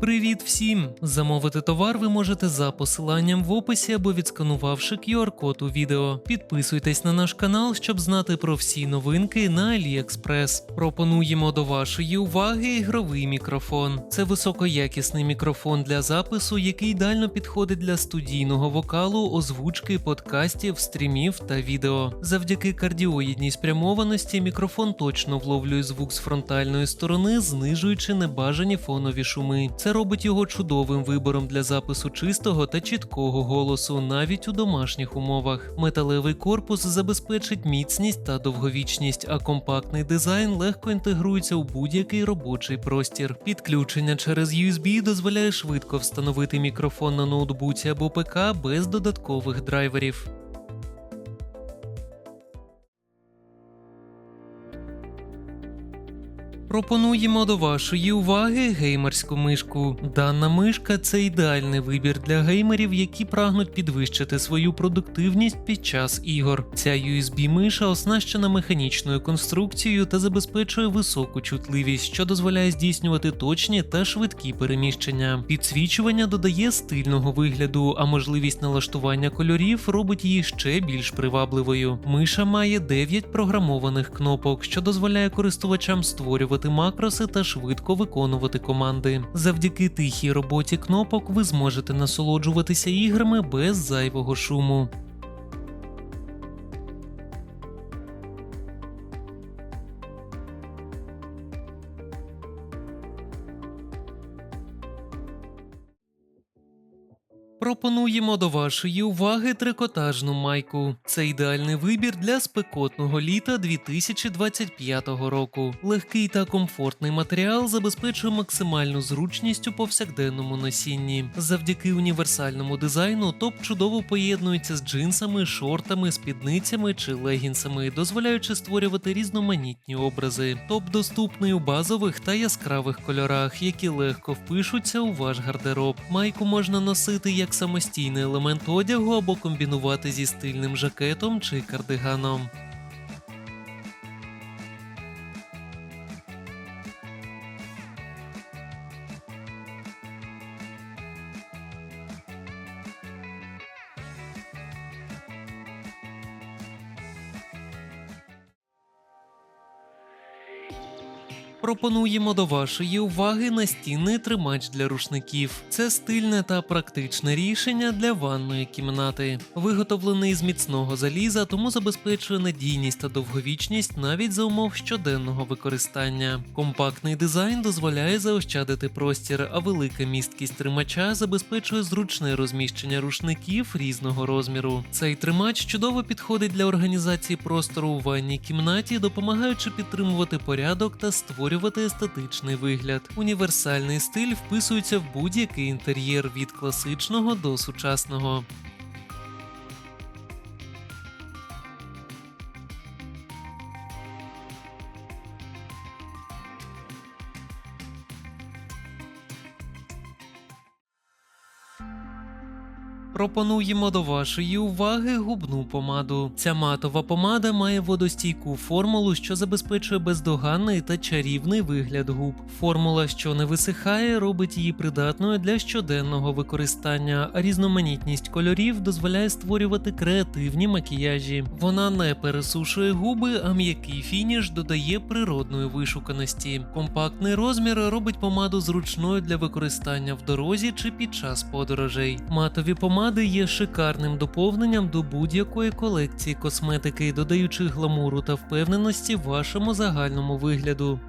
Привіт всім! Замовити товар ви можете за посиланням в описі або відсканувавши QR-код у відео. Підписуйтесь на наш канал, щоб знати про всі новинки на AliExpress. Пропонуємо до вашої уваги ігровий мікрофон. Це високоякісний мікрофон для запису, який ідеально підходить для студійного вокалу, озвучки, подкастів, стрімів та відео. Завдяки кардіоїдній спрямованості мікрофон точно вловлює звук з фронтальної сторони, знижуючи небажані фонові шуми. Це робить його чудовим вибором для запису чистого та чіткого голосу, навіть у домашніх умовах. Металевий корпус забезпечить міцність та довговічність, а компактний дизайн легко інтегрується у будь-який робочий простір. Підключення через USB дозволяє швидко встановити мікрофон на ноутбуці або ПК без додаткових драйверів. Пропонуємо до вашої уваги геймерську мишку. Дана мишка це ідеальний вибір для геймерів, які прагнуть підвищити свою продуктивність під час ігор. Ця USB-миша оснащена механічною конструкцією та забезпечує високу чутливість, що дозволяє здійснювати точні та швидкі переміщення. Підсвічування додає стильного вигляду, а можливість налаштування кольорів робить її ще більш привабливою. Миша має 9 програмованих кнопок, що дозволяє користувачам створювати макроси та швидко виконувати команди. Завдяки тихій роботі кнопок ви зможете насолоджуватися іграми без зайвого шуму. Пропонуємо до вашої уваги трикотажну майку. Це ідеальний вибір для спекотного літа 2025 року. Легкий та комфортний матеріал забезпечує максимальну зручність у повсякденному носінні. Завдяки універсальному дизайну топ чудово поєднується з джинсами, шортами, спідницями чи легінсами, дозволяючи створювати різноманітні образи. Топ доступний у базових та яскравих кольорах, які легко впишуться у ваш гардероб. Майку можна носити як самостійний елемент одягу або комбінувати зі стильним жакетом чи кардиганом. Пропонуємо до вашої уваги настінний тримач для рушників. Це стильне та практичне рішення для ванної кімнати. Виготовлений з міцного заліза, тому забезпечує надійність та довговічність навіть за умов щоденного використання. Компактний дизайн дозволяє заощадити простір, а велика місткість тримача забезпечує зручне розміщення рушників різного розміру. Цей тримач чудово підходить для організації простору у ванній кімнаті, допомагаючи підтримувати порядок та створювати естетичний вигляд. Універсальний стиль вписується в будь-який інтер'єр від класичного до сучасного. Пропонуємо до вашої уваги губну помаду. Ця матова помада має водостійку формулу, що забезпечує бездоганний та чарівний вигляд губ. Формула, що не висихає, робить її придатною для щоденного використання, а різноманітність кольорів дозволяє створювати креативні макіяжі. Вона не пересушує губи, а м'який фініш додає природної вишуканості. Компактний розмір робить помаду зручною для використання в дорозі чи під час подорожей. Матові помади є шикарним доповненням до будь-якої колекції косметики, додаючи гламуру та впевненості вашому загальному вигляду.